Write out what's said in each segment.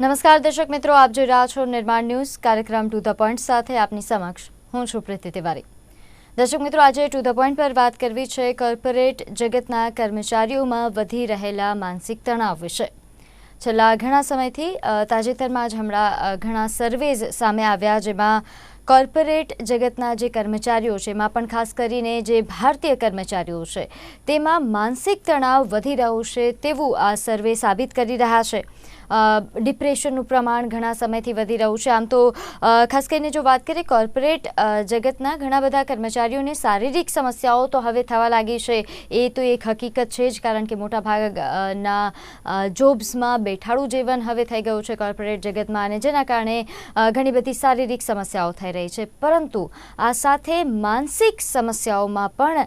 નમસ્કાર દર્શક મિત્રો, આપ જોઈ રહ્યા છો નિર્માણ ન્યૂઝ, કાર્યક્રમ ટુ ધ પોઈન્ટ સાથે આપની સમક્ષ. હું છું પ્રીતિ તિવારી. દર્શક મિત્રો, આજે ટુ ધ પોઈન્ટ પર વાત કરવી છે કોર્પોરેટ જગતના કર્મચારીઓમાં વધી રહેલા માનસિક તણાવ વિશે. છેલ્લા ઘણા સમયથી તાજેતરમાં જ હમણાં ઘણા સર્વેઝ સામે આવ્યા જેમાં કોર્પોરેટ જગતના જે કર્મચારીઓ છે, એમાં પણ ખાસ કરીને જે ભારતીય કર્મચારીઓ છે, તેમાં માનસિક તણાવ વધી રહ્યો છે તેવું આ સર્વે સાબિત કરી રહ્યા છે. ડિપ્રેશનનું પ્રમાણ ઘણા સમયથી વધી રહ્યું છે. આમ તો ખાસ કરીને જો વાત કરીએ કોર્પોરેટ જગતના ઘણા બધા કર્મચારીઓને શારીરિક સમસ્યાઓ તો હવે થવા લાગી છે. એ તો એક હકીકત છે જ, કારણ કે મોટા ભાગના જોબ્સમાં બેઠાડું જીવન હવે થઈ ગયું છે કોર્પોરેટ જગતમાં અને જેના કારણે ઘણી બધી શારીરિક સમસ્યાઓ થઈ રહી છે. પરંતુ આ સાથે માનસિક સમસ્યાઓમાં પણ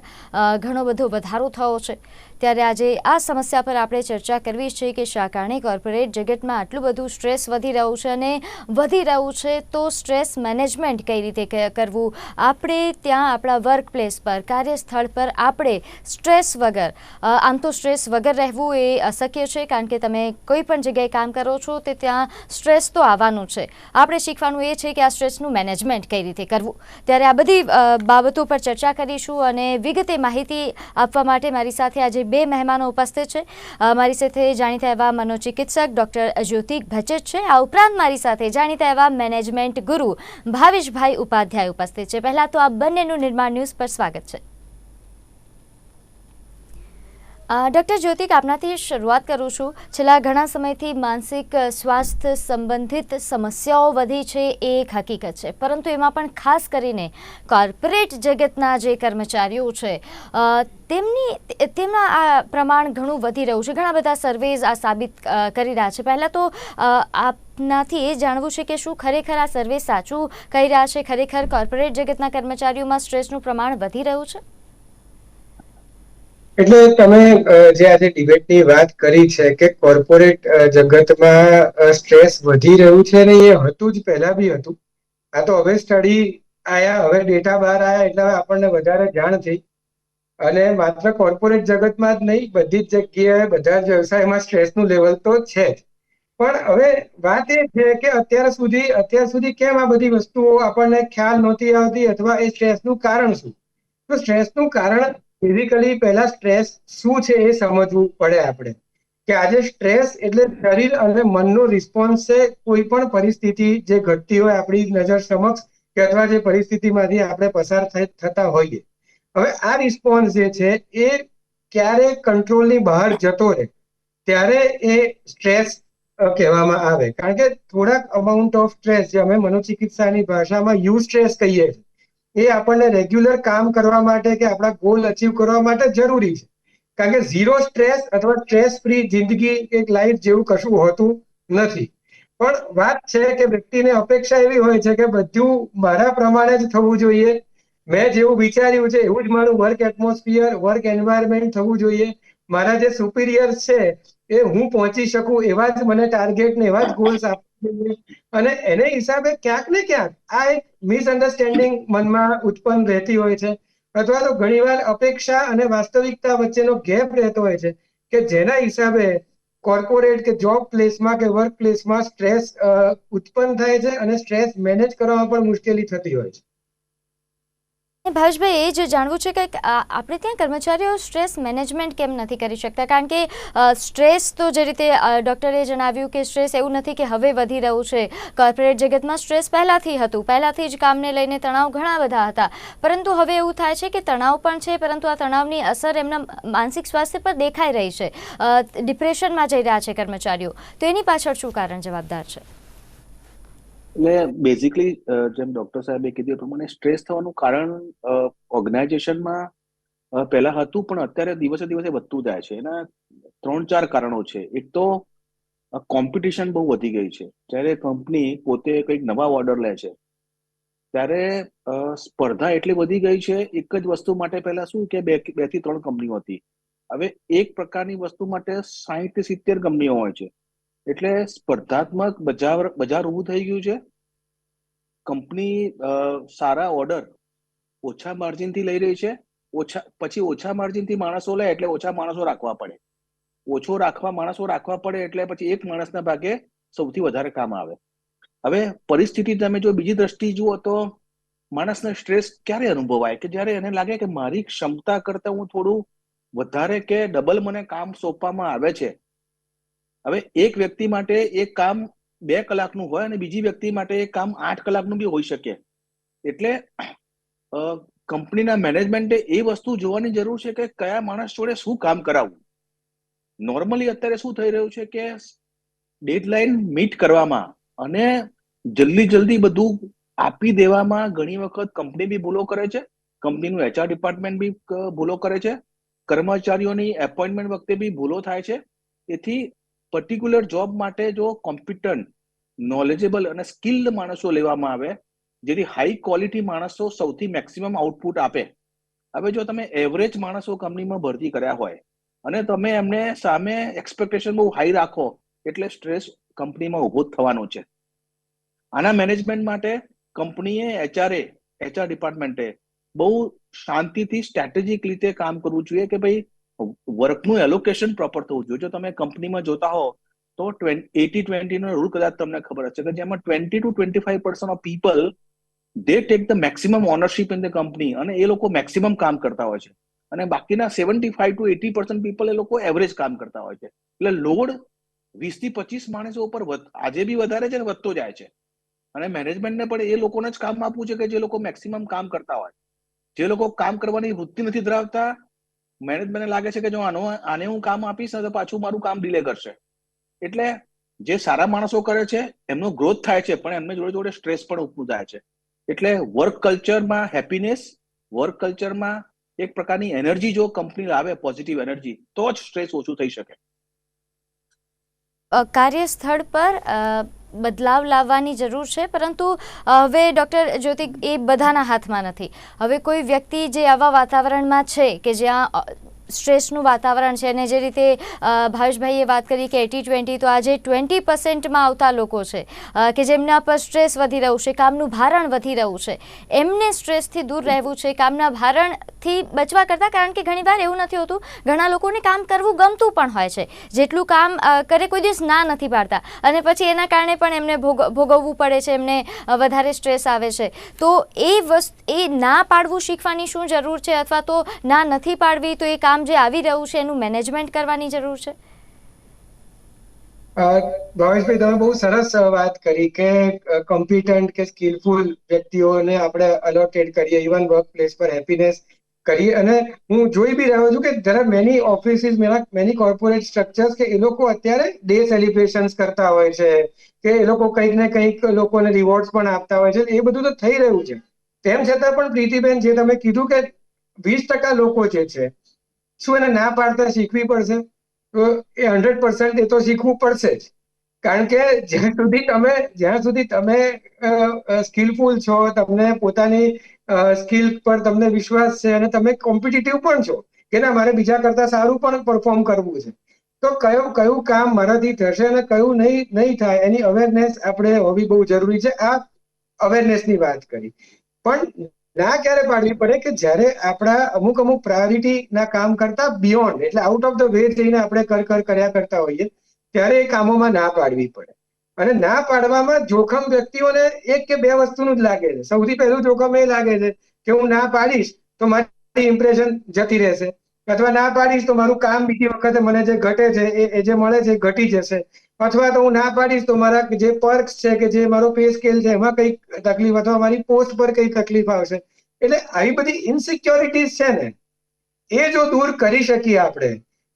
ઘણો બધો વધારો થયો છે. ત્યારે આજે આ સમસ્યા પર આપણે ચર્ચા કરવી છે કે શા કારણે કોર્પોરેટ જગતમાં આટલું બધું સ્ટ્રેસ વધી રહ્યું છે અને વધી રહ્યું છે તો સ્ટ્રેસ મેનેજમેન્ટ કઈ રીતે કરવું? આપણે ત્યાં આપણા વર્ક પ્લેસ પર, કાર્યસ્થળ પર આપણે સ્ટ્રેસ વગર આમ તો સ્ટ્રેસ વગર રહેવું એ અશક્ય છે કારણ કે તમે કોઈ પણ જગ્યાએ કામ કરો છો તે ત્યાં સ્ટ્રેસ તો આવવાનું છે. આપણે શીખવાનું એ છે કે આ સ્ટ્રેસનું મેનેજમેન્ટ કઈ રીતે કરવું? ત્યારે આ બધી બાબતો પર ચર્ચા કરીશું અને વિગતે માહિતી આપવા માટે મારી સાથે આજે બે મહેમાનો ઉપસ્થિત છે. મારી સાથે જાણીતા એવા મનોચિકિત્સક ડૉક્ટર જ્યોતિક ભચત છે. આ ઉપરાંત મારી સાથે જાણીતા એવા મેનેજમેન્ટ ગુરુ ભાવેશભાઈ ઉપાધ્યાય ઉપસ્થિત છે. પહેલાં તો આ બંનેનું નિર્માણ ન્યૂઝ પર સ્વાગત છે. ડૉક્ટર જ્યોતિક આપનાથી શરૂઆત કરું છું. છેલ્લા ઘણા સમયથી માનસિક સ્વાસ્થ્ય સંબંધિત સમસ્યાઓ વધી છે, એ એક હકીકત છે. પરંતુ એમાં પણ ખાસ કરીને કોર્પોરેટ જગતના જે કર્મચારીઓ છે તેમની, તેમના આ પ્રમાણ ઘણું વધી રહ્યું છે. ઘણા બધા સર્વેઝ આ સાબિત કરી રહ્યા છે. પહેલાં તો આપનાથી એ જાણવું છે કે શું ખરેખર આ સર્વે સાચું કહી રહ્યા છે? ખરેખર કોર્પોરેટ જગતના કર્મચારીઓમાં સ્ટ્રેસનું પ્રમાણ વધી રહ્યું છે? એટલે તમે જે આજે ડિબેટની વાત કરી છે કે કોર્પોરેટ જગતમાં સ્ટ્રેસ વધી રહ્યું છે ને એ હતું જ પહેલા બી હતું. આ તો હવે સ્ટડી આયા, હવે ડેટા બહાર આયા, એટલે હવે આપણને વધારે જાણ થઈ. અને માત્ર કોર્પોરેટ જગતમાં જ નહીં, બધી જ જગ્યાએ, બધા જ વ્યવસાયમાં સ્ટ્રેસનું લેવલ તો છે જ. પણ હવે વાત એ છે કે અત્યાર સુધી અત્યાર સુધી કેમ આ બધી વસ્તુઓ આપણને ખ્યાલ નહોતી આવતી અથવા એ સ્ટ્રેસનું કારણ શું? તો સ્ટ્રેસનું કારણ ફિઝિકલી પહેલા સ્ટ્રેસ શું છે એ સમજવું પડે આપણે. કે આજે સ્ટ્રેસ એટલે શરીર અને મનનો રિસ્પોન્સ છે કોઈ પણ પરિસ્થિતિ જે ઘટતી હોય આપણી નજર સમક્ષ કે અથવા જે પરિસ્થિતિમાંથી આપણે પસાર થતા હોઈએ. હવે આ રિસ્પોન્સ જે છે એ ક્યારે કંટ્રોલની બહાર જતો રહે, ત્યારે એ સ્ટ્રેસ કહેવામાં આવે. કારણ કે થોડાક અમાઉન્ટ ઓફ સ્ટ્રેસ જે અમે મનોચિકિત્સાની ભાષામાં યુ સ્ટ્રેસ કહીએ છીએ. એ આપણને રેગ્યુલર કામ કરવા માટે કે આપણા ગોલ અચીવ કરવા માટે જરૂરી છે. કારણ કે ઝીરો સ્ટ્રેસ અથવા સ્ટ્રેસ ફ્રી જિંદગી એક લાઈફ જેવું કશું હોતું નથી. પણ વાત છે કે વ્યક્તિને અપેક્ષા એવી હોય છે કે બધું મારા પ્રમાણે જ થવું જોઈએ. મેં જેવું વિચાર્યું છે એવું જ મારું વર્ક એટમોસ્ફિયર વર્ક એન્વાયરમેન્ટ થવું જોઈએ. મારા જે સુપિરિયર્સ છે એ હું પહોંચી શકું એવા જ મને ટાર્ગેટ ને એવા જ ગોલ્સ જોઈએ અને એને હિસાબે ક્યાંક ને ક્યાંક આ એક મિસઅન્ડરસ્ટેન્ડિંગ મનમાં ઉત્પન્ન રહેતી હોય છે. અથવા તો ઘણીવાર અપેક્ષા અને વાસ્તવિકતા વચ્ચેનો ગેપ રહેતો હોય છે કે જેના હિસાબે કોર્પોરેટ કે જોબ પ્લેસમાં કે વર્ક પ્લેસમાં સ્ટ્રેસ ઉત્પન્ન થાય છે અને સ્ટ્રેસ મેનેજ કરવામાં પણ મુશ્કેલી થતી હોય છે. ભાવેશભાઈ, એ જ જાણવું છે કે આપણે ત્યાં કર્મચારીઓ સ્ટ્રેસ મેનેજમેન્ટ કેમ નથી કરી શકતા? કારણ કે સ્ટ્રેસ તો જે રીતે ડૉક્ટરે જણાવ્યું કે સ્ટ્રેસ એવું નથી કે હવે વધી રહ્યું છે. કોર્પોરેટ જગતમાં સ્ટ્રેસ પહેલાંથી હતું. પહેલાંથી જ કામને લઈને તણાવ ઘણા બધા હતા. પરંતુ હવે એવું થાય છે કે તણાવ પણ છે, પરંતુ આ તણાવની અસર એમના માનસિક સ્વાસ્થ્ય પર દેખાઈ રહી છે. ડિપ્રેશનમાં જઈ રહ્યા છે કર્મચારીઓ. તો એની પાછળ શું કારણ જવાબદાર છે? એટલે બેઝિકલી જેમ ડોક્ટર સાહેબે કીધું એ પ્રમાણે સ્ટ્રેસ થવાનું કારણ ઓર્ગેનાઇઝેશનમાં પહેલા હતું પણ અત્યારે દિવસે દિવસે વધતું જાય છે. એના ત્રણ ચાર કારણો છે. એક તો કોમ્પિટિશન બહુ વધી ગઈ છે. જ્યારે કંપની પોતે કંઈક નવા ઓર્ડર લે છે, ત્યારે સ્પર્ધા એટલી વધી ગઈ છે, એક જ વસ્તુ માટે પહેલા શું કે બે બેથી ત્રણ કંપનીઓ હતી. હવે એક પ્રકારની વસ્તુ માટે સાહીઠથી સિત્તેર કંપનીઓ હોય છે. એટલે સ્પર્ધાત્મક બજાર બજાર ઊભું થઈ ગયું છે. કંપની સારા ઓર્ડર ઓછા માર્જિનથી લઈ રહી છે. ઓછા, પછી ઓછા માર્જિનથી માણસો લે એટલે ઓછા માણસો રાખવા પડે. ઓછો રાખવા, માણસો રાખવા પડે એટલે પછી એક માણસના ભાગે સૌથી વધારે કામ આવે. હવે પરિસ્થિતિ તમે જો બીજી દ્રષ્ટિ જુઓ તો માણસને સ્ટ્રેસ ક્યારે અનુભવાય? કે જ્યારે એને લાગે કે મારી ક્ષમતા કરતા હું થોડું વધારે કે ડબલ મને કામ સોંપવામાં આવે છે હવે એક વ્યક્તિ માટે એક કામ બે કલાકનું હોય અને બીજી વ્યક્તિ માટે એક કામ આઠ કલાકનું બી હોઈ શકે. એટલે કંપનીના મેનેજમેન્ટે એ વસ્તુ જોવાની જરૂર છે કે કયા માણસ જોડે શું કામ કરાવવું. નોર્મલી અત્યારે શું થઈ રહ્યું છે કે ડેડલાઇન મીટ કરવામાં અને જલ્દી જલ્દી બધું આપી દેવામાં ઘણી વખત કંપની બી ભૂલો કરે છે, કંપનીનું એચઆર ડિપાર્ટમેન્ટ બી ભૂલો કરે છે, કર્મચારીઓની એપોઇન્ટમેન્ટ વખતે બી ભૂલો થાય છે. તેથી પર્ટિક્યુલર જોબ માટે જો કોમ્પિટન્ટ નોલેજેબલ અને સ્કિલ્ડ માણસો લેવામાં આવે, જેથી હાઈ ક્વોલિટી માણસો સૌથી મેક્સિમમ આઉટપુટ આપે. હવે જો તમે એવરેજ માણસો કંપનીમાં ભરતી કર્યા હોય, અને તમે એમને સામે એક્સપેક્ટેશન બહુ હાઈ રાખો, એટલે સ્ટ્રેસ કંપનીમાં ઊભો થવાનો છે. આના મેનેજમેન્ટ માટે કંપનીએ એચઆરએ એચઆર ડિપાર્ટમેન્ટે બહુ શાંતિથી સ્ટ્રેટેજિક રીતે કામ કરવું જોઈએ કે ભાઈ વર્કનું એલોકેશન પ્રોપર થવું જોઈએ. જો તમે કંપનીમાં જોતા હો, તો એટી ટ્વેન્ટીનો રૂલ કદાચ તમને ખબર હશે કે જેમાં twenty two twenty five percent of people they take the maximum ownership in the company અને એ લોકો મેક્સિમમ કામ કરતા હોય છે. અને બાકીના seventy five two eighty percent people એ લોકો એવરેજ કામ કરતા હોય છે. એટલે લોડ વીસથી પચીસ માણસો ઉપર આજે બી વધારે છે ને વધતો જાય છે. અને મેનેજમેન્ટને પણ એ લોકોને જ કામ આપવું છે કે જે લોકો મેક્સિમમ કામ કરતા હોય. જે લોકો કામ કરવાની વૃત્તિ નથી ધરાવતા મેનેજમેન્ટને લાગે છે કે જો આનો આને હું કામ આપીશ ને તો પાછું મારું કામ ડિલે કરશે. એટલે જે સારા માણસો કરે છે, એમનો ગ્રોથ થાય છે, પણ એમને જોડે જોડે સ્ટ્રેસ પણ ઉભું થાય છે. એટલે વર્ક કલ્ચરમાં હેપીનેસ વર્ક કલ્ચરમાં એક પ્રકારની એનર્જી જો કંપની લાવે પોઝિટિવ એનર્જી તો જ સ્ટ્રેસ ઓછું થઈ શકે. કાર્યસ્થળ પર બદલાવ લાવવાની જરૂર છે, પરંતુ હવે ડૉક્ટર જ્યોતિ એ બધાના હાથમાં નથી. હવે કોઈ વ્યક્તિ જે આવા વાતાવરણમાં છે કે જ્યાં સ્ટ્રેસનું વાતાવરણ છે અને જે રીતે ભાવેશભાઈએ વાત કરી કે એટી ટ્વેન્ટી તો આજે ટ્વેન્ટી પર્સન્ટમાં આવતા લોકો છે કે જેમના પર સ્ટ્રેસ વધી રહ્યું છે, કામનું ભારણ વધી રહ્યું છે. એમને સ્ટ્રેસથી દૂર રહેવું છે, કામના ભારણથી બચવા કરતાં, કારણ કે ઘણીવાર એવું નથી હોતું, ઘણા લોકોને કામ કરવું ગમતું પણ હોય છે. જેટલું કામ કરે કોઈ દિવસ ના નથી પાડતા. અને પછી એના કારણે પણ એમને ભોગ, ભોગવવું પડે છે, એમને વધારે સ્ટ્રેસ આવે છે. તો એ વસ્તુ, એ ના પાડવું શીખવાની શું જરૂર છે? અથવા તો ના નથી પાડવી, તો એ કામ જે આવી રહ્યું છે એનું મેનેજમેન્ટ કરવાની જરૂર છે? ભાવેશભાઈ, તમે બહુ સરસ વાત કરી કે કોમ્પિટન્ટ કે સ્કિલફુલ વ્યક્તિઓને આપણે અલોટેડ કરીએ ઇવન વર્ક પ્લેસ પર હેપીનેસ કરીએ. અને હું જોઈ બી રહ્યો છું કે જરા many offices many corporate structures કે એ લોકો અત્યારે ડે સેલિબ્રેશન્સ કરતા હોય છે, કે એ લોકો કંઈક ને કંઈક લોકોને રિવોર્ડ્સ પણ આપતા હોય છે, એ બધું તો થઈ રહ્યું છે. તેમ છતાં પણ પ્રીતિબેન, જે તમે કીધું કે વીસ ટકા લોકો જે છે શું એને ના પાડતા શીખવી પડશે? તો એ હંડ્રેડ પર્સન્ટ એ તો શીખવું પડશે જ. કારણ કે જ્યાં સુધી તમે, જ્યાં સુધી તમે સ્કિલફુલ છો, તમને પોતાની સ્કિલ પર તમને વિશ્વાસ છે અને તમે કોમ્પિટિટિવ પણ છો, કે ના મારે બીજા કરતા સારું પણ પરફોર્મ કરવું છે. તો કયું કયું કામ મારાથી થશે અને કયું નહીં નહીં થાય એની અવેરનેસ આપણે હોવી બહુ જરૂરી છે. આ અવેરનેસની વાત કરી. પણ ના ક્યારે પાડવી પડે કે જ્યારે આપણા અમુક અમુક પ્રાયોરિટી ના કામ કરતા બિયોન્ડ એટલે આઉટ ઓફ ધ વે જઈને આપણે કર કર કર્યા કરતા હોઈએ, ત્યારે એ કામોમાં ના પાડવી પડે. અને ના પાડવામાં જોખમ વ્યક્તિઓને એક કે બે વસ્તુનું જ લાગે છે. સૌથી પહેલું જોખમ એ લાગે છે કે હું ના પાડીશ તો મારી ઇમ્પ્રેશન જતી રહેશે. અથવા ના પાડીશ તો મારું કામ બીજી વખતે મને જે ઘટે છે એ જે મળે છે એ ઘટી જશે. અથવા તો હું ના પાડીશ તો મારા જે પર્કસ છે કે જે મારો પે સ્કેલ છે, એમાં કંઈક તકલીફ અથવા મારી પોસ્ટ પર કઈ તકલીફ આવશે. એટલે આવી બધી ઇનસિક્યોરિટીઝ છે ને, એ જો દૂર કરી શકીએ આપણે,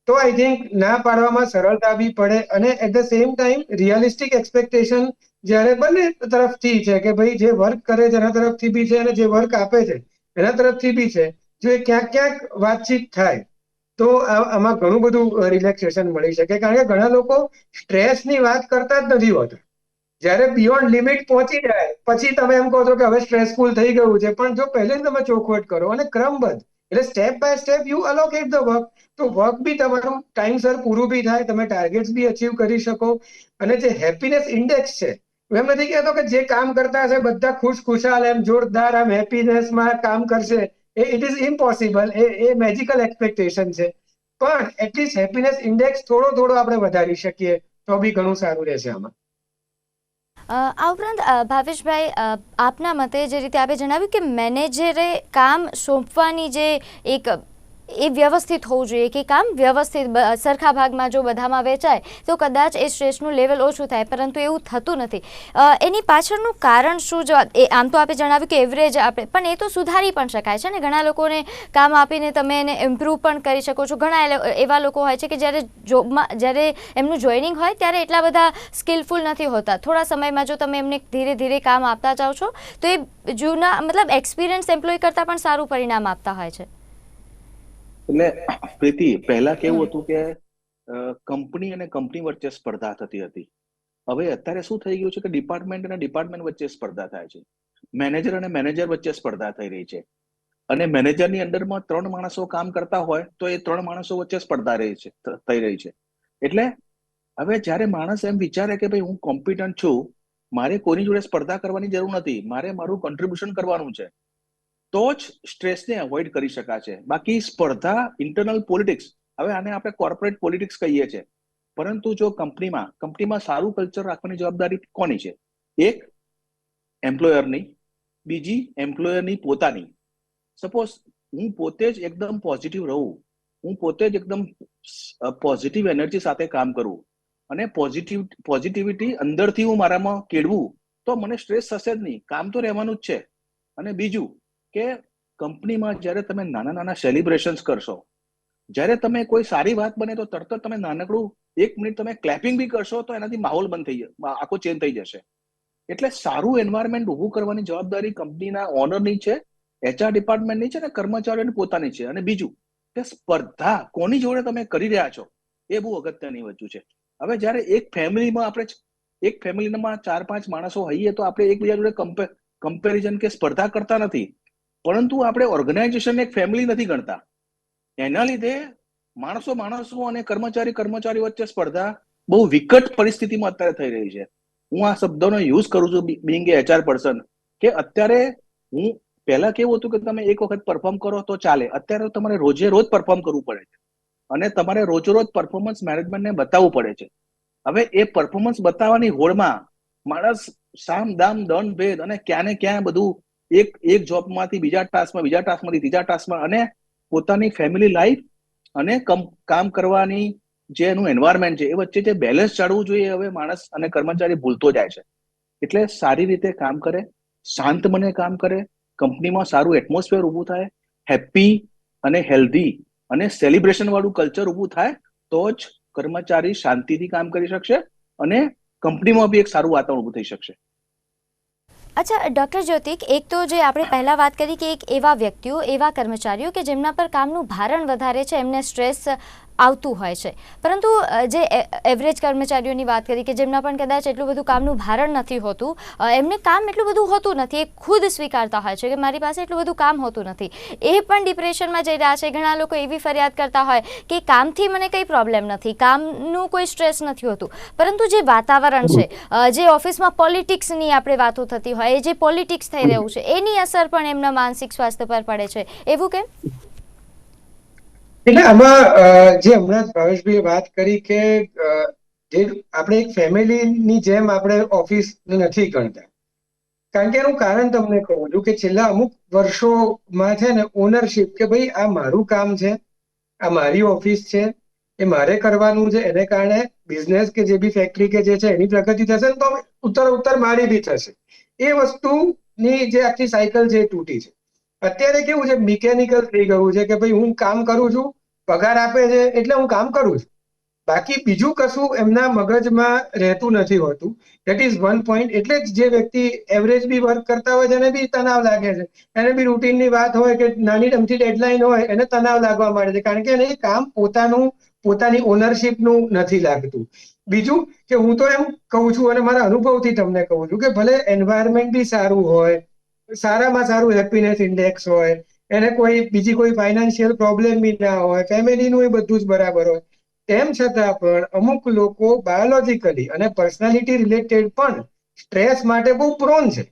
તો આઈ થિંક ના પાડવામાં સરળતા બી પડે અને at the same time realistic expectation જ્યારે બંને તરફથી છે કે ભાઈ જે વર્ક કરે છે એના તરફથી બી છે અને જે વર્ક આપે છે એના તરફથી બી છે, જો એ ક્યાંક ક્યાંક વાતચીત થાય તો આમાં ઘણું બધું રિલેક્સેશન મળી શકે. કારણ કે ઘણા લોકો સ્ટ્રેસની વાત કરતા જ નથી હોતા. જ્યારે બિયોન્ડ લિમિટ પહોંચી જાય, પછી તમે એમ કહો છો કે હવે સ્ટ્રેસફુલ થઈ ગયું છે. પણ જો પહેલે તમે ચોખવટ કરો અને ક્રમબદ્ધ એટલે step by step you allocate the work તો વર્ક બી તમારું ટાઈમસર પૂરું બી થાય, તમે ટાર્ગેટ્સ બી અચીવ કરી શકો. અને જે હેપીનેસ ઇન્ડેક્સ છે, હું એમ નથી કહેતો કે જે કામ કરતા હશે બધા ખુશ ખુશાલ એમ જોરદાર, આમ હેપીનેસમાં કામ કરશે. It is impossible a a magical expectation છે. પણ એટલીસ્ટ હેપીનેસ ઇન્ડેક્સ થોડો થોડો આપણે વધારી શકીએ, તો બી ઘણું સારું રહેશે આમાં. આ ઉપરાંત ભાવેશભાઈ આપના મતે જે રીતે આપે જણાવ્યું કે મેનેજરે કામ સોંપવાની જે એક એ વ્યવસ્થિત હોવું જોઈએ કે કામ વ્યવસ્થિત સરખા ભાગમાં જો બધામાં વેચાય તો કદાચ એ સ્ટ્રેસનું લેવલ ઓછું થાય, પરંતુ એવું થતું નથી. એની પાછળનું કારણ શું જો આમ તો આપે જણાવ્યું કે એવરેજ આપણે, પણ એ તો સુધારી પણ શકાય છે ને? ઘણા લોકોને કામ આપીને તમે એને ઇમ્પ્રૂવ પણ કરી શકો છો. ઘણા એવા લોકો હોય છે કે જ્યારે જોબમાં જ્યારે એમનું જોઈનિંગ હોય, ત્યારે એટલા બધા સ્કિલફુલ નથી હોતા. થોડા સમયમાં જો તમે એમને ધીરે ધીરે કામ આપતા જાઓ છો, તો એ જૂના, મતલબ એક્સપિરિયન્સ એમ્પ્લોય કરતાં પણ સારું પરિણામ આપતા હોય છે. એટલે પ્રીતિ પહેલા કેવું હતું કે કંપની અને કંપની વચ્ચે સ્પર્ધા થતી હતી. હવે અત્યારે શું થઈ ગયું છે કે ડિપાર્ટમેન્ટ અને ડિપાર્ટમેન્ટ વચ્ચે સ્પર્ધા થાય છે. મેનેજર અને મેનેજર વચ્ચે સ્પર્ધા થઈ રહી છે. અને મેનેજરની અંડરમાં ત્રણ માણસો કામ કરતા હોય તો એ ત્રણ માણસો વચ્ચે સ્પર્ધા રહી છે થઈ રહી છે. એટલે હવે જ્યારે માણસ એમ વિચારે કે ભાઈ હું કોમ્પિટન્ટ છું મારે કોની જોડે સ્પર્ધા કરવાની જરૂર નથી મારે મારું કોન્ટ્રીબ્યુશન કરવાનું છે. તો જ સ્ટ્રેસને અવોઇડ કરી શકાશે. બાકી સ્પર્ધા ઇન્ટરનલ પોલિટિક્સ હવે આને આપણે કોર્પોરેટ પોલિટિક્સ કહીએ છીએ. પરંતુ જો કંપનીમાં કંપનીમાં સારું કલ્ચર રાખવાની જવાબદારી કોની છે? એક એમ્પ્લોયરની બીજી એમ્પ્લોયરની પોતાની. સપોઝ હું પોતે જ એકદમ પોઝિટિવ રહું. હું પોતે જ એકદમ પોઝિટિવ એનર્જી સાથે કામ કરું. અને પોઝિટિવ પોઝિટિવિટી અંદરથી હું મારામાં કેળવું, તો મને સ્ટ્રેસ થશે જ નહીં. કામ તો રહેવાનું જ છે. અને બીજું કે કંપનીમાં જ્યારે તમે નાના નાના સેલિબ્રેશન્સ કરશો, જ્યારે તમે કોઈ સારી વાત બને તો તરત જ તમે નાનકડું એક મિનિટ તમે ક્લેપિંગ બી કરશો તો એનાથી માહોલ બંધ થઈ જશે આખો ચેન્જ થઈ જશે. એટલે સારું એન્વાયરમેન્ટ ઊભું કરવાની જવાબદારી કંપનીના ઓનરની છે એચઆર ડિપાર્ટમેન્ટની છે અને કર્મચારીઓની પોતાની છે. અને બીજું કે સ્પર્ધા કોની જોડે તમે કરી રહ્યા છો એ બહુ અગત્યની વસ્તુ છે. હવે જ્યારે એક ફેમિલીમાં આપણે એક ફેમિલીમાં ચાર પાંચ માણસો હોઈએ તો આપણે એકબીજા જોડે કમ્પે કમ્પેરિઝન કે સ્પર્ધા કરતા નથી. પરંતુ આપણે ઓર્ગેનાઇઝેશન એક ફેમિલી નથી ગણતા. એના લીધે માણસો માણસો અને કર્મચારી કર્મચારી વચ્ચે સ્પર્ધા બહુ વિકટ પરિસ્થિતિમાં અત્યારે થઈ રહી છે. હું આ શબ્દોનો યુઝ કરું છું બિંગ એ એચઆર પર્સન કે અત્યારે હું પહેલા કેવું હતું કે તમે એક વખત પરફોર્મ કરો તો ચાલે. અત્યારે તમારે રોજે રોજ પરફોર્મ કરવું પડે છે. અને તમારે રોજ રોજ પરફોર્મન્સ મેનેજમેન્ટને બતાવવું પડે છે. હવે એ પરફોર્મન્સ બતાવવાની હોડમાં માણસ સામ, દામ, દંડ, ભેદ અને ક્યાં ને ક્યાં બધું એક એક જોબમાંથી બીજા ટાસ્કમાં બીજા ટાસ્કમાંથી ત્રીજા ટાસ્કમાં અને પોતાની ફેમિલી લાઈફ અને કમ- કરવાની જે એનું એન્વાયરમેન્ટ છે, એ વચ્ચે જે બેલેન્સ જાળવવું જોઈએ હવે માણસ અને કર્મચારી ભૂલતો જાય છે. એટલે સારી રીતે કામ કરે, શાંત મને કામ કરે કંપનીમાં સારું એટમોસ્ફિયર ઊભું થાય હેપી અને હેલ્ધી અને સેલિબ્રેશન વાળું કલ્ચર ઊભું થાય, તો જ કર્મચારી શાંતિથી કામ કરી શકશે અને કંપનીમાં બી એક સારું વાતાવરણ ઊભું થઈ શકશે. અચ્છા, ડૉક્ટર જ્યોતિક, એક તો જે આપણે પહેલાં વાત કરી કે એક એવા વ્યક્તિઓ, એવા કર્મચારીઓ કે જેમના પર કામનું ભારણ વધારે છે, એમને સ્ટ્રેસ આવતું હોય છે. પરંતુ જે એવરેજ કર્મચારીઓની વાત કરી કે જેમના પણ કદાચ એટલું બધું કામનું ભારણ નથી હોતું એમને કામ એટલું બધું હોતું નથી, એ ખુદ સ્વીકારતા હોય છે કે મારી પાસે એટલું બધું કામ હોતું નથી. એ પણ ડિપ્રેશનમાં જઈ રહ્યા છે. ઘણા લોકો એવી ફરિયાદ કરતા હોય કે કામથી મને કંઈ પ્રોબ્લેમ નથી, કામનું કોઈ સ્ટ્રેસ નથી હોતું. પરંતુ જે વાતાવરણ છે જે ઓફિસમાં પોલિટિક્સની આપણે વાતો થતી હોય, એ જે પોલિટિક્સ થઈ રહ્યું છે, એની અસર પણ એમના માનસિક સ્વાસ્થ્ય પર પડે છે. એવું કેમ? એટલે આમાં જે હમણાં ભાવેશભાઈએ વાત કરી કે જે આપણે એક ફેમિલીની જેમ આપણે ઓફિસ નથી ગણતા કારણ કે એનું કારણ તમને કહું છું કે છેલ્લા અમુક વર્ષોમાં છે ને ઓનરશિપ કે ભાઈ આ મારું કામ છે, આ મારી ઓફિસ છે, એ મારે કરવાનું છે, એને કારણે બિઝનેસ કે જે બી ફેક્ટરી કે જે છે એની પ્રગતિ થશે ને તો ઉત્તર ઉત્તર મારી બી થશે. એ વસ્તુની જે આખી સાયકલ છે એ તૂટી છે. અત્યારે કેવું છે મિકેનિકલ થઈ ગયું છે કે ભાઈ હું કામ કરું છું પગાર આપે છે એટલે હું કામ કરું છું. બાકી બીજું કશું એમના મગજમાં રહેતું નથી હોતું. દેટ ઇઝ વન પોઈન્ટ એટલે જ જે વ્યક્તિ એવરેજ બી વર્ક કરતા હોય એને બી તણાવ લાગે છે. એને બી રૂટીનની વાત હોય કે નાની અમથી ડેડલાઇન હોય, એને તણાવ લાગવા માંડે છે. કારણ કે એને કામ પોતાનું, પોતાની ઓનરશિપનું નથી લાગતું. બીજું કે હું તો એમ કહું છું અને મારા અનુભવથી તમને કહું છું કે ભલે એન્વાયરમેન્ટ બી સારું હોય, સારામાં સારું હેપીનેસ ઇન્ડેક્સ હોય એને કોઈ બીજી કોઈ ફાઇનાન્શિયલ પ્રોબ્લેમ બી ના હોય ફેમિલીનું એ બધું જ બરાબર હોય. તેમ છતાં પણ અમુક લોકો બાયોલોજીકલી અને પર્સનાલિટી રિલેટેડ પણ સ્ટ્રેસ માટે બહુ પ્રોન છે.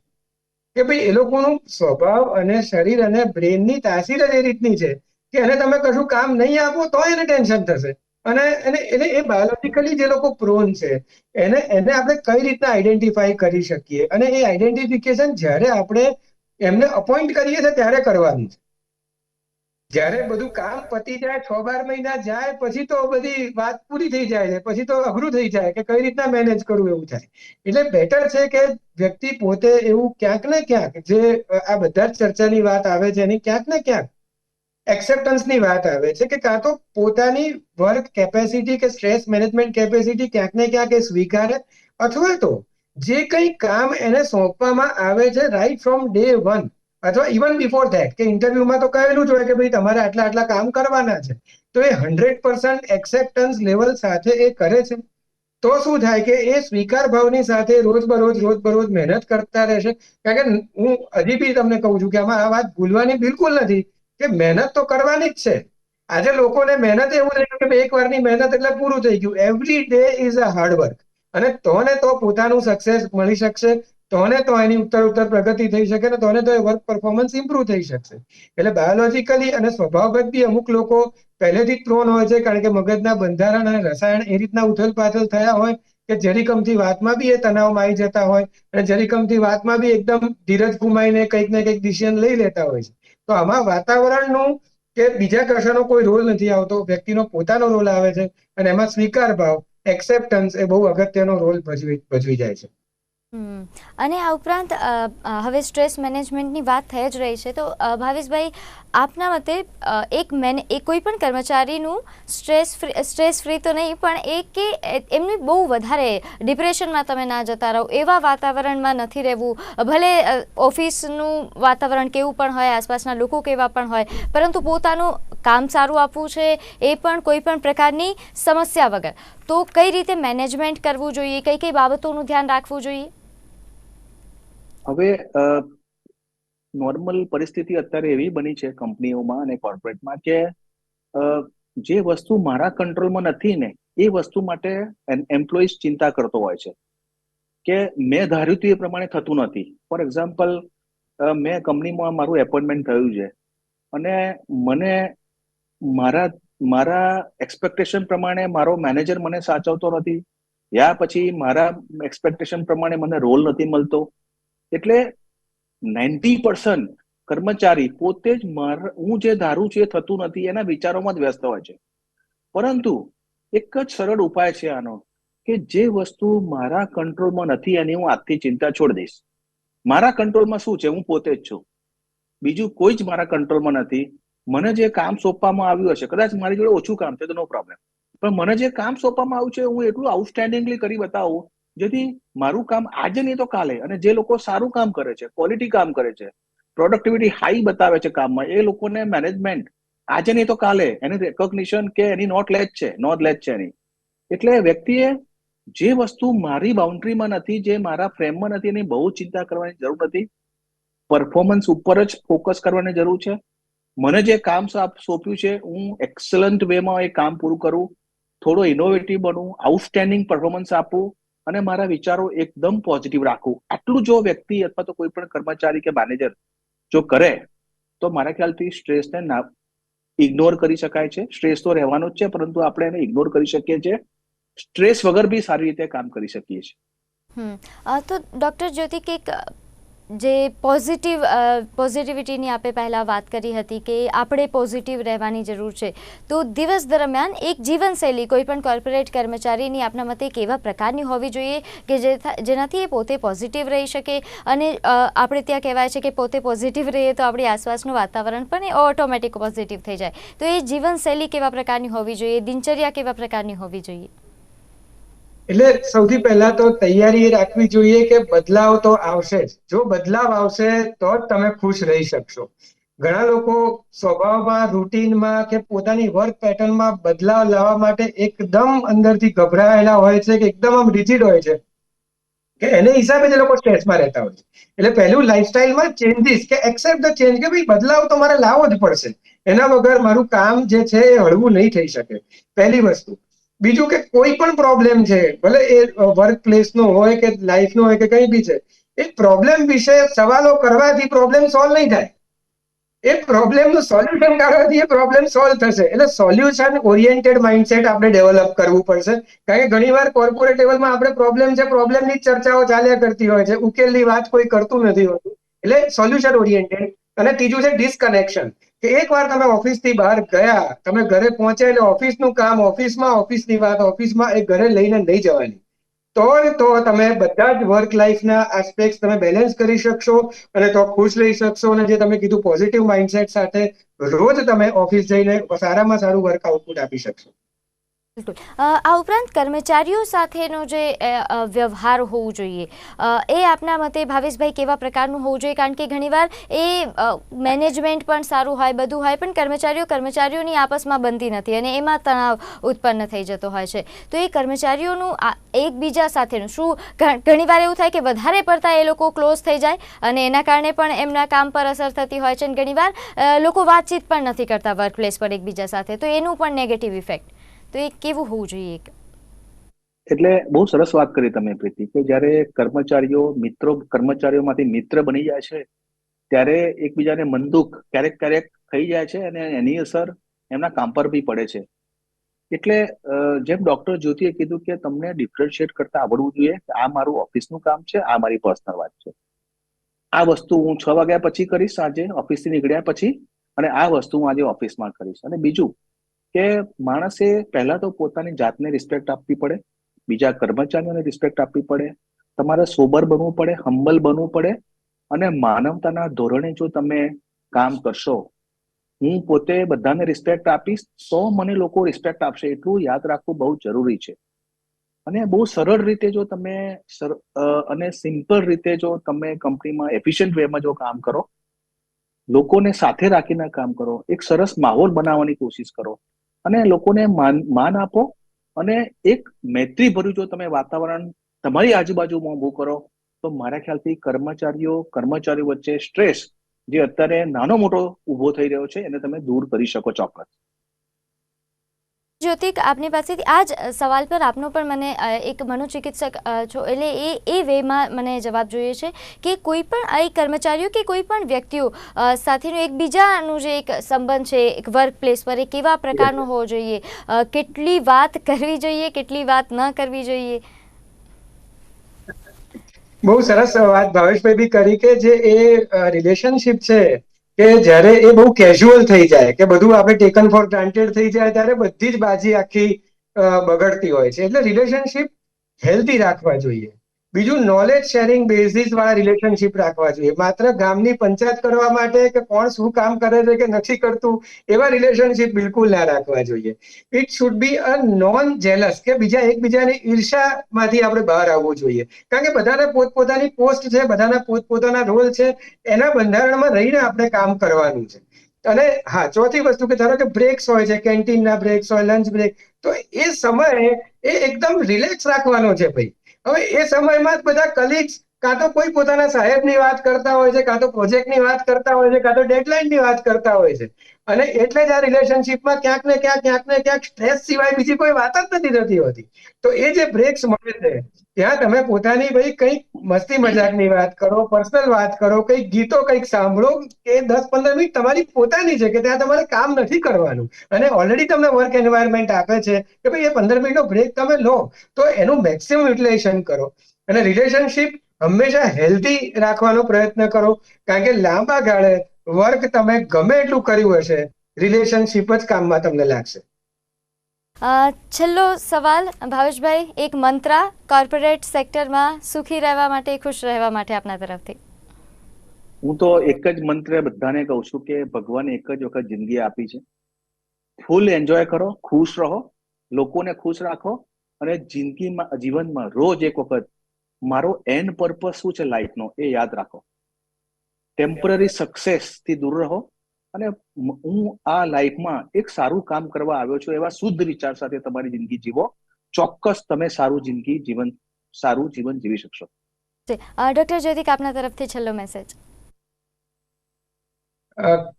કે ભાઈ એ લોકોનું સ્વભાવ અને શરીર અને બ્રેનની તાસીર જ એ રીતની છે કે એને તમે કશું કામ નહીં આપો તો એને ટેન્શન થશે. અને એને એને, એ બાયોલોજીકલી જે લોકો પ્રોન છે, એને એને આપણે કઈ રીતના આઈડેન્ટિફાઈ કરી શકીએ? અને એ આઈડેન્ટિફિકેશન જ્યારે આપણે એમને અપોઇન્ટ કરીએ છીએ ત્યારે કરવાનું છે. જ્યારે બધું કામ પતી જાય, છ બાર મહિના જાય, પછી તો બધી વાત પૂરી થઈ જાય છે, પછી તો અઘરું થઈ જાય કે કઈ રીતના મેનેજ કરવું એવું થાય. એટલે બેટર છે કે વ્યક્તિ પોતે એવું ક્યાંક ને ક્યાંક જે આ બધા જ ચર્ચાની વાત આવે છે એની ક્યાંક ને ક્યાંક એક્સેપ્ટન્સની વાત આવે છે કે કાં તો પોતાની વર્ક કેપેસિટી કે સ્ટ્રેસ મેનેજમેન્ટ કેપેસિટી ક્યાંક ને ક્યાંક એ સ્વીકારે, અથવા તો જે કંઈ કામ એને સોંપવામાં આવે છે રાઈટ ફ્રોમ ડે વન અથવા ઇવન બિફોર ધેટ કે ઇન્ટરવ્યુમાં તો કહેલું જ હોય કે ભાઈ તમારે આટલા આટલા કામ કરવાના છે. તો એ હંડ્રેડ પર્સન્ટ એક્સેપ્ટન્સ લેવલ સાથે એ કરે છે. તો શું થાય કે એ સ્વીકાર ભાવની સાથે રોજ બરોજ રોજ બરોજ મહેનત કરતા રહેશે. કારણ કે હું હજી બી તમને કહું છું કે આમાં આ વાત ભૂલવાની બિલકુલ નથી, કે મહેનત તો કરવાની જ છે. આજે લોકોને મહેનત એવું થઈ ગયું કે એક વારની મહેનત એટલે પૂરું થઈ ગયું. Every day is a hard work અને તોને તો પોતાનું સક્સેસ મળી શકશે તોને તો એની ઉત્તર ઉત્તર પ્રગતિ થઈ શકે ને તોને તો એ વર્ક પરફોર્મન્સ ઇમ્પ્રુવ થઈ શકશે એટલે બાયોલોજીકલી અને સ્વભાવગત બી અમુક લોકો પહેલેથી જ પ્રોન હોય છે, કારણ કે મગજના બંધારણ અને રસાયણ એ રીતના ઉથલ પાથલ થયા હોય કે જરીકમથી વાતમાં બી એ તણાવમાં આવી જતા હોય અને જરીકમથી વાતમાં બી એકદમ ધીરજ ગુમાઈને કંઈક ને કંઈક ડિસિઝન લઈ લેતા હોય છે તો આમાં વાતાવરણનું કે બીજા કશાનો કોઈ રોલ નથી આવતો, વ્યક્તિનો પોતાનો રોલ આવે છે અને એમાં સ્વીકાર ભાવ એક્સેપ્ટન્સ એ બહુ અગત્યનો રોલ ભજવી ભજવી જાય છે. અને આ ઉપરાંત હવે સ્ટ્રેસ મેનેજમેન્ટની વાત થઈ જ રહી છે, તો ભાવેશભાઈ, આપના મતે એક મેને, એ કોઈ પણ કર્મચારીનું સ્ટ્રેસ ફ્રી સ્ટ્રેસ ફ્રી તો નહીં, પણ એ કે એમની બહુ વધારે ડિપ્રેશનમાં તમે ના જતા રહો, એવા વાતાવરણમાં નથી રહેવું. ભલે ઓફિસનું વાતાવરણ કેવું પણ હોય, આસપાસના લોકો કેવા પણ હોય, પરંતુ પોતાનું કામ સારું આપવું છે, એ પણ કોઈ પણ પ્રકારની સમસ્યા વગર. તો કઈ રીતે મેનેજમેન્ટ કરવું જોઈએ? કઈ કઈ બાબતોનું ધ્યાન રાખવું જોઈએ? હવે નોર્મલ પરિસ્થિતિ અત્યારે એવી બની છે કંપનીઓમાં અને કોર્પોરેટમાં કે જે વસ્તુ મારા કંટ્રોલમાં નથી ને, એ વસ્તુ માટે એમ્પ્લોઈઝ ચિંતા કરતો હોય છે. કે મેં ધાર્યું હતું એ પ્રમાણે થતું નથી. ફોર એક્ઝામ્પલ મેં કંપનીમાં મારું એપોઇન્ટમેન્ટ થયું છે. અને મને મારા મારા એક્સપેક્ટેશન પ્રમાણે મારો મેનેજર મને સાચવતો નથી. યા પછી મારા એક્સપેક્ટેશન પ્રમાણે મને રોલ નથી મળતો. એટલે નાઇન્ટી પર્સન્ટ કર્મચારી પોતે જ હું જે ધારું છું એ થતું નથી, એના વિચારોમાં જ વ્યસ્ત હોય છે. પરંતુ એક જ સરળ ઉપાય છે આનો, કે જે વસ્તુ મારા કંટ્રોલમાં નથી એની હું આજથી ચિંતા છોડી દઈશ. મારા કંટ્રોલમાં શું છે? હું પોતે જ છું. બીજું કોઈ જ મારા કંટ્રોલમાં નથી. મને જે કામ સોંપવામાં આવ્યું હશે, કદાચ મારી જોડે ઓછું કામ છે, તો નો પ્રોબ્લેમ પણ મને જે કામ સોંપવામાં આવ્યું છે, હું એટલું આઉટસ્ટેન્ડિંગલી કરી બતાવું જેથી મારું કામ આજે નહીં તો કાલે. અને જે લોકો સારું કામ કરે છે ક્વોલિટી કામ કરે છે પ્રોડક્ટિવિટી હાઈ બતાવે છે કામમાં, એ લોકોને મેનેજમેન્ટ આજે નહીં તો કાલે, એની રેકોગ્નિશન કે એની નોટ લેજ છે નોટ લેજ છે એની. એટલે વ્યક્તિએ જે વસ્તુ મારી બાઉન્ડ્રીમાં નથી, જે મારા ફ્રેમમાં નથી, એની બહુ ચિંતા કરવાની જરૂર નથી. પરફોર્મન્સ ઉપર જ ફોકસ કરવાની જરૂર છે. મને જે કામ સોંપ્યું છે, હું એક્સલન્ટ વેમાં એ કામ પૂરું કરું, થોડો ઇનોવેટિવ બનું આઉટસ્ટેન્ડિંગ પરફોર્મન્સ આપું અને મારા વિચારો એકદમ પોઝિટિવ રાખું. આટલું જો વ્યક્તિ અથવા તો કોઈ પણ કર્મચારી કે મેનેજર જો કરે તો મારા ખ્યાલથી સ્ટ્રેસને ના ઇગ્નોર કરી શકાય છે. સ્ટ્રેસ તો રહેવાનો જ છે પરંતુ આપણે એને ઇગ્નોર કરી શકીએ છીએ. સ્ટ્રેસ વગર બી સારી રીતે કામ કરી શકીએ છીએ. તો ડોક્ટર જ્યોતિ અ, જે પોઝિટિવ પોઝિટિવિટીની આપણે પહેલાં વાત કરી હતી કે આપણે પોઝિટિવ રહેવાની જરૂર છે. તો દિવસ દરમિયાન એક જીવનશૈલી કોઈ પણ કોર્પોરેટ કર્મચારીની આપના મતે કેવા પ્રકારની હોવી જોઈએ કે જેનાથી એ પોતે પોઝિટિવ રહી શકે અને આપણે ત્યાં કહેવાય છે કે પોતે પોઝિટિવ રહીએ તો આપણી આસપાસનું વાતાવરણ પણ એ ઓટોમેટિક પોઝિટિવ થઈ જાય. તો એ જીવનશૈલી કેવા પ્રકારની હોવી જોઈએ? દિનચર્યા કેવા પ્રકારની હોવી જોઈએ? એટલે સૌથી પહેલા તો તૈયારી એ રાખવી જોઈએ કે બદલાવ તો આવશે જ. જો બદલાવ આવશે તો જ તમે ખુશ રહી શકશો. ઘણા લોકો સ્વભાવમાં, રૂટીનમાં કે પોતાની વર્ક પેટર્નમાં બદલાવ લાવવા માટે એકદમ અંદરથી ગભરાયેલા હોય છે કે એકદમ આમ રિજિડ હોય છે. કે એને હિસાબે જે લોકો સ્ટ્રેસમાં રહેતા હોય છે. એટલે પહેલું લાઈફસ્ટાઈલમાં ચેન્જીસ કે એક્સેપ્ટ ધ ચેન્જ કે ભાઈ બદલાવ તો મારે લાવવો જ પડશે. એના વગર મારું કામ જે છે એ હળવું નહીં થઈ શકે. પહેલી વસ્તુ. બીજું કે કોઈ પણ પ્રોબ્લેમ છે, ભલે એ વર્ક પ્લેસનો હોય કે લાઈફનો હોય કે કંઈ બી છે, એ પ્રોબ્લેમ વિશે સવાલો કરવાથી પ્રોબ્લેમ સોલ્વ નહીં થાય. એ પ્રોબ્લેમનું સોલ્યુશન કાઢવાથી એ પ્રોબ્લેમ સોલ્વ થશે. એટલે સોલ્યુશન ઓરિએન્ટેડ માઇન્ડસેટ આપણે ડેવલપ કરવું પડશે. કારણ કે ઘણીવાર કોર્પોરેટ લેવલમાં આપણે પ્રોબ્લેમ છે પ્રોબ્લેમની જ ચર્ચાઓ ચાલ્યા કરતી હોય છે. ઉકેલની વાત કોઈ કરતું નથી હોતું. એટલે સોલ્યુશન ઓરિએન્ટેડ અને ત્રીજું છે ડિસકનેક્શન કે એકવાર તમે ઓફિસથી બહાર ગયા, તમે ઘરે પહોંચ્યા એટલે ઓફિસનું કામ ઓફિસમાં ઓફિસની વાત ઓફિસમાં એ ઘરે લઈને નહીં જવાની. તો તો તમે બધા જ વર્ક લાઈફના આસ્પેક્ટ તમે બેલેન્સ કરી શકશો અને તો ખુશ રહી શકશો અને જે તમે કીધું પોઝિટિવ માઇન્ડસેટ સાથે રોજ તમે ઓફિસ જઈને સારામાં સારું વર્ક આઉટપુટ આપી શકશો. બિલકુલ. આ ઉપરાંત કર્મચારીઓ સાથેનો જે વ્યવહાર હોવું જોઈએ. એ આપના મતે ભાવેશભાઈ કેવા પ્રકારનું હોવું જોઈએ? કારણ કે ઘણીવાર એ મેનેજમેન્ટ પણ સારું હોય, બધું હોય, પણ કર્મચારીઓ કર્મચારીઓની આપસમાં બનતી નથી અને એમાં તણાવ ઉત્પન્ન થઈ જતો હોય છે. તો એ કર્મચારીઓનું એકબીજા સાથેનું શું ઘણીવાર એવું થાય કે વધારે પડતા એ લોકો ક્લોઝ થઈ જાય અને એના કારણે પણ એમના કામ પર અસર થતી હોય છે અને ઘણીવાર લોકો વાતચીત પણ નથી કરતા વર્ક પ્લેસ પર એકબીજા સાથે. તો એનું પણ નેગેટિવ ઇફેક્ટ તો એ કેવું હોવું જોઈએ એટલે બહુ સરસ વાત કરી તમે પ્રીતિ, કે જ્યારે કર્મચારીઓ, મિત્રો કર્મચારીઓમાંથી મિત્ર બની જાય છે, ત્યારે એકબીજાને મનદુખ ક્યારેક ક્યારેક થઈ જાય છે અને એની અસર એમના કામ પર બી પડે છે. એટલે જેમ ડોક્ટર જ્યોતિએ કીધું કે તમને ડિફરન્શિયેટ કરતા આવડવું જોઈએ કે આ મારું ઓફિસનું કામ છે, આ મારી પર્સનલ વાત છે. આ વસ્તુ હું છ વાગ્યા પછી કરીશ આજે ઓફિસથી નીકળ્યા પછી, અને આ વસ્તુ હું આજે ઓફિસમાં કરીશ. અને બીજું કે માણસે પહેલા તો પોતાની જાતને રિસ્પેક્ટ આપવી પડે, બીજા કર્મચારીઓને રિસ્પેક્ટ આપવી પડે, તમારે સોબર બનવું પડે હમ્બલ બનવું પડે અને માનવતાના ધોરણે જો તમે કામ કરશો, હું પોતે બધાને રિસ્પેક્ટ આપીશ, તો મને લોકો રિસ્પેક્ટ આપશે. એટલું યાદ રાખવું બહુ જરૂરી છે. અને બહુ સરળ રીતે જો તમે અને સિમ્પલ રીતે જો તમે કંપનીમાં એફિશિયન્ટ વેમાં જો કામ કરો, લોકોને સાથે રાખીને કામ કરો, એક સરસ માહોલ બનાવવાની કોશિશ કરો અને લોકોને માન માન આપો અને એક મૈત્રી ભર્યું જો તમે વાતાવરણ તમારી આજુબાજુમાં ઊભું કરો, તો મારા ખ્યાલથી કર્મચારીઓ કર્મચારીઓ વચ્ચે સ્ટ્રેસ જે અત્યારે નાનો મોટો ઊભો થઈ રહ્યો છે, એને તમે દૂર કરી શકો ચોક્કસ. જ્યોતિક આપની પાસેથી આ જ સવાલ પર આપનો પણ મને એક મનોચિકિત્સક છો. એટલે એ એ વેમાં મને જવાબ જોઈએ છે કે કોઈ પણ આ કર્મચારીઓ કે કોઈ પણ વ્યક્તિઓ સાથેનું એકબીજાનું જે એક સંબંધ છે એક વર્ક પ્લેસ પર એ કેવા પ્રકારનો હોવો જોઈએ? કેટલી વાત કરવી જોઈએ કેટલી વાત ન કરવી જોઈએ? બહુ સરસ વાત ભાવેશભાઈ બી કરી કે જે એ રિલેશનશિપ છે કે જ્યારે એ બહુ કેઝ્યુઅલ થઈ જાય, કે બધું આપણે ટેકન ફોર ગ્રાન્ટેડ થઈ જાય, ત્યારે બધી જ બાજી આખી બગડતી હોય છે. એટલે રિલેશનશિપ હેલ્ધી રાખવા જોઈએ. બીજું નોલેજ શેરિંગ બેઝિસ વાળા રિલેશનશિપ રાખવા જોઈએ. માત્ર ગામની પંચાયત કરવા માટે કે કોણ શું કામ કરે છે કે નથી કરતું, એવા રિલેશનશિપ બિલકુલ ના રાખવા જોઈએ. It should be a non jealous કે બીજા એકબીજાની ઈર્ષામાંથી આપણે બહાર આવવું જોઈએ. કારણ કે બધાના પોતપોતાની પોસ્ટ છે, બધાના પોતપોતાના રોલ છે, એના બંધારણમાં રહીને આપણે કામ કરવાનું છે. અને હા, ચોથી વસ્તુ કે ધારો કે બ્રેક્સ હોય છે કેન્ટીનના બ્રેક્સ હોય લંચ બ્રેક તો એ સમય એ એકદમ રિલેક્સ રાખવાનો છે ભાઈ. હવે એ સમયમાં જ બધા કલીગ્સ કાં તો કોઈ પોતાના સાહેબની વાત કરતા હોય છે, કાં તો પ્રોજેક્ટની વાત કરતા હોય છે, કાં તો ડેડલાઇનની વાત કરતા હોય છે. અને એટલે જ આ રિલેશનશિપમાં ક્યાંક ને ક્યાંક ક્યાંક ને ક્યાંક સ્ટ્રેસ સિવાય બીજી કોઈ વાત જ નથી થતી હોતી. તો એ જે બ્રેક્સ મળે છે, ત્યાં તમે પોતાની ભાઈ કંઈક મસ્તી મજાકની વાત કરો, પર્સનલ વાત કરો, કંઈક ગીતો કંઈક સાંભળો એ દસ પંદર મિનિટ તમારી પોતાની છે, કે ત્યાં તમારે કામ નથી કરવાનું. અને ઓલરેડી તમને વર્ક એન્વાયરમેન્ટ આપે છે, કે ભાઈ એ પંદર મિનિટનો બ્રેક તમે લો, તો એનું મેક્સિમમ યુટિલાઇઝેશન કરો. અને રિલેશનશિપ હંમેશા હેલ્ધી રાખવાનો પ્રયત્ન કરો. કારણ કે લાંબા ગાળે વર્ક તમે ગમે એટલું કર્યું હશે રિલેશનશિપ જ કામમાં તમને લાગશે. અ, છેલ્લો સવાલ. ભાવેશભાઈ એક મંત્ર. કોર્પોરેટ સેક્ટરમાં સુખી રહેવા માટે ખુશ રહેવા માટે આપના તરફથી. હું તો એક જ મંત્ર બધાને કહું છું કે ભગવાને એક જ વખત જિંદગી આપી છે. ફૂલ એન્જોય કરો ખુશ રહો લોકોને ખુશ રાખો અને જિંદગીમાં જીવનમાં રોજ એક વખત મારો એન્ડ પર્પઝ શું છે લાઈફનો એ યાદ રાખો. ટેમ્પરરી સક્સેસથી દૂર રહો અને હું આ લાઈફમાં એક સારું કામ કરવા આવ્યો છું એવા શુદ્ધ વિચાર સાથે તમારી જિંદગી જીવો. ચોક્કસ તમે સારું જિંદગી જીવન સારું જીવન જીવી શકશો. ડોક્ટર જ્યોતિક આપના તરફથી છેલ્લો મેસેજ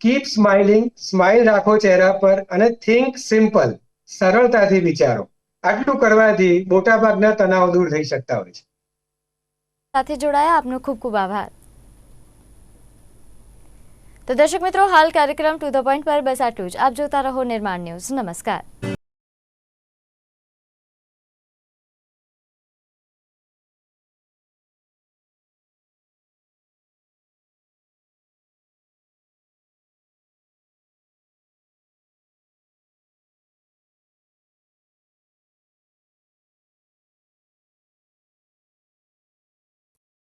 કીપ સ્માઇલિંગ સ્માઇલ રાખો ચહેરા પર અને થિંક સિમ્પલ સરળતાથી વિચારો. આટલું કરવાથી મોટાભાગના તણાવ દૂર થઈ શકતા હોય છે. સાથે જોડાયા. આપનો ખૂબ ખૂબ આભાર. તો દર્શક મિત્રો, હાલ કાર્યક્રમ ટુ ધ પોઈન્ટ પર બસ આટલું જ. આપ જોતા રહો નિર્માણ ન્યૂઝ. નમસ્કાર.